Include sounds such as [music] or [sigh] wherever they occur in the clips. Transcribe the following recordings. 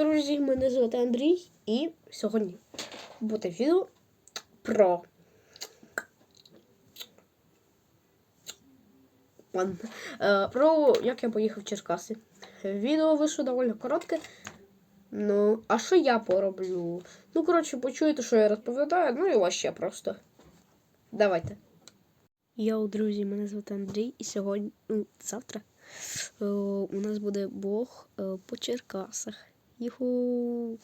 Друзі, мене звати Андрій, і сьогодні буде відео про. Е, Про як я поїхав в Черкаси. Відео вийшло доволі коротке. Ну, а що я пороблю? Ну, коротше, почуєте, що я розповідаю, ну і вообще просто. Давайте. Йоу, друзі, мене звати Андрій, і сьогодні, ну, завтра е, у нас буде блог е, по Черкасах. Юху.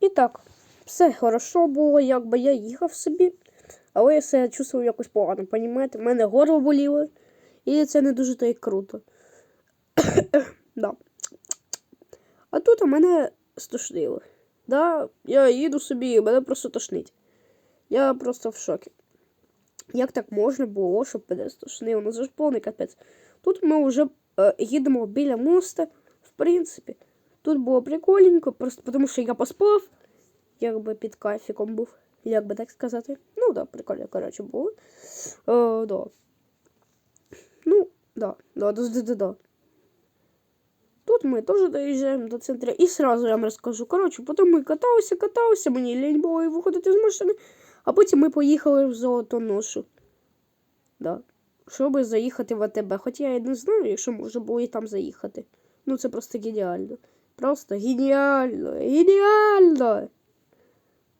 І так, все хорошо було, якби я їхав собі, але я себе чувствував якось погано, понімаєте? У мене горло боліло, і це не дуже й круто. [coughs] да. А тут у мене стошнило. Да, я їду собі, і мене просто тошнить. Я просто в шокі. Як так можна було, щоб мене стошнило? Ну це ж повний капець. Тут ми вже е, їдемо біля моста, в принципі. Тут було прикольненько, просто тому що я поспав, якби під кайфіком був, як би так сказати. Ну, да, прикольно, коротше, було. Е, да. Ну, да, да, да, да, да. Тут ми теж доїжджаємо до центру. І сразу я вам розкажу. Коротше, потім ми каталися, каталися, мені лінь було і виходити з машини, а потім ми поїхали в Золотоношу. Да. Щоб заїхати в АТБ. Хоча я і не знаю, якщо можна було і там заїхати. Ну, це просто геніально. Просто геніально! Геніально!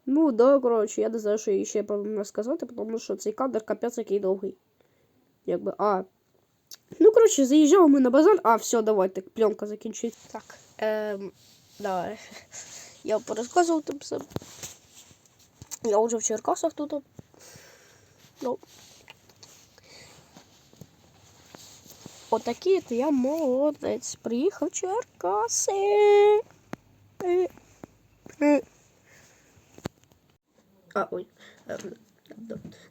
Ну, да, коротше, я не знаю, що я ще про розказати, тому що цей кадр капець який довгий. Якби, а. Ну, коротше, заїжджали ми на базар. А, все, давайте, пленка закінчується. Так. Ем, давай. [laughs] Я порозказував там все. Я вже в Черкасах тут. Ну. Отакий то я молодець. Приїхав Черкаси. А, ой. Ем.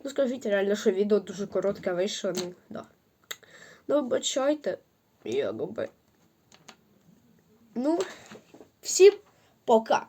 Ну скажіть реально, що відео дуже коротке вийшло, ну, да. Ну, вибачайте, якби. Ну, всім пока.